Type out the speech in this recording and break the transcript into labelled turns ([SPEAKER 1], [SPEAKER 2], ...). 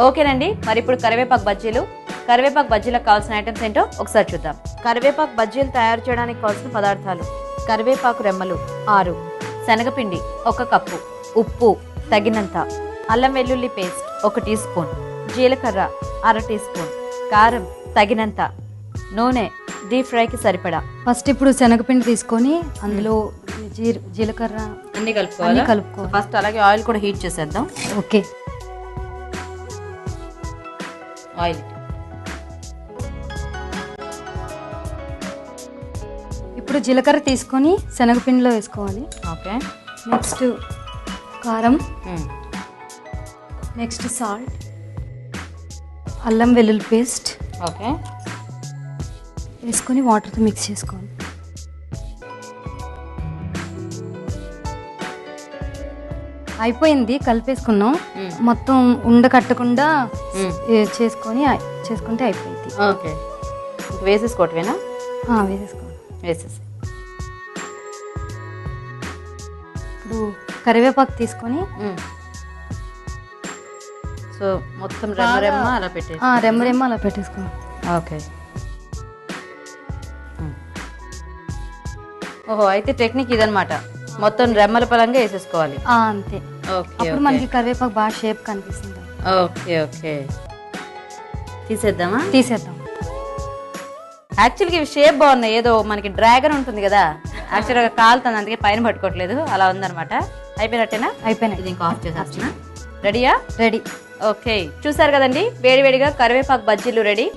[SPEAKER 1] ఓకేనండి. మరి ఇప్పుడు కరివేపాకు బజ్జీలు. కరివేపాకు బజ్జీలకు కావాల్సిన ఐటమ్స్ ఏంటో ఒకసారి చూద్దాం. కరివేపాకు బజ్జీలు తయారు చేయడానికి కావాల్సిన పదార్థాలు. కరివేపాకు రెమ్మలు ఆరు. శనగపిండి ఒక కప్పు. ఉప్పు తగినంత. అల్లం వెల్లుల్లి పేస్ట్ ఒక టీ స్పూన్. జీలకర్ర అర టీ స్పూన్. కారం తగినంత. నూనె డీప్ ఫ్రైకి సరిపడా.
[SPEAKER 2] ఫస్ట్ ఇప్పుడు శనగపిండి తీసుకొని అందులో జీర జీలకర్ర
[SPEAKER 1] అన్ని
[SPEAKER 2] అన్ని
[SPEAKER 1] కలుపుకోవాలి
[SPEAKER 2] కలుపుకోవాలి.
[SPEAKER 1] ఫస్ట్ అలాగే ఆయిల్ కూడా హీట్ చేసేద్దాం.
[SPEAKER 2] ఓకే.
[SPEAKER 1] ఆయిల్.
[SPEAKER 2] ఇప్పుడు జీలకర్ర తీసుకొని శనగపిండిలో వేసుకోవాలి.
[SPEAKER 1] ఓకే.
[SPEAKER 2] నెక్స్ట్ కారం. Next salt. అల్లం వెల్లుల్లి పేస్ట్.
[SPEAKER 1] ఓకే.
[SPEAKER 2] వేసుకొని వాటర్తో మిక్స్ చేసుకోవాలి. అయిపోయింది కలిపేసుకున్నాం. మొత్తం ఉండ కట్టకుండా చేసుకొని చేసుకుంటే అయిపోయింది.
[SPEAKER 1] ఓకే. వేసేసుకోవటమేనా?
[SPEAKER 2] ఆ, వేసేసుకోవాలి
[SPEAKER 1] వేసేసి.
[SPEAKER 2] ఇప్పుడు కరివేపాకు తీసుకొని
[SPEAKER 1] సో మొత్తం రెమ్మ రెమ్మ అలా పెట్టే
[SPEAKER 2] రెమ్మ రెమ్మ అలా పెట్టేసుకోవాలి
[SPEAKER 1] ఓకే. ఓహో అయితే టెక్నిక్ ఇదనమాట మొత్తం రెమ్మల పరంగా వేసేసుకోవాలి.
[SPEAKER 2] అంతే. అప్పుడు మనకి కరివేపాకు బాగా షేప్ కనిపిస్తుంది.
[SPEAKER 1] Okay okay. తీసేద్దామా?
[SPEAKER 2] తీసేద్దాం.
[SPEAKER 1] యాక్చువల్గా ఇవి షేప్ బాగున్నాయి. ఏదో మనకి డ్రాగన్ ఉంటుంది కదా యాక్చువల్గా కాలుతుంది అందుకే పైన పట్టుకోవట్లేదు. అలా ఉందన్నమాట. అయిపోయినట్టేనా?
[SPEAKER 2] అయిపోయినాయి.
[SPEAKER 1] ఇది ఇంకా ఆఫ్ చేసేస్తున్నా. రెడీయా
[SPEAKER 2] రెడీ
[SPEAKER 1] ఓకే. చూసారు కదండి వేడివేడిగా కరివేపాకు బజ్జీలు రెడీ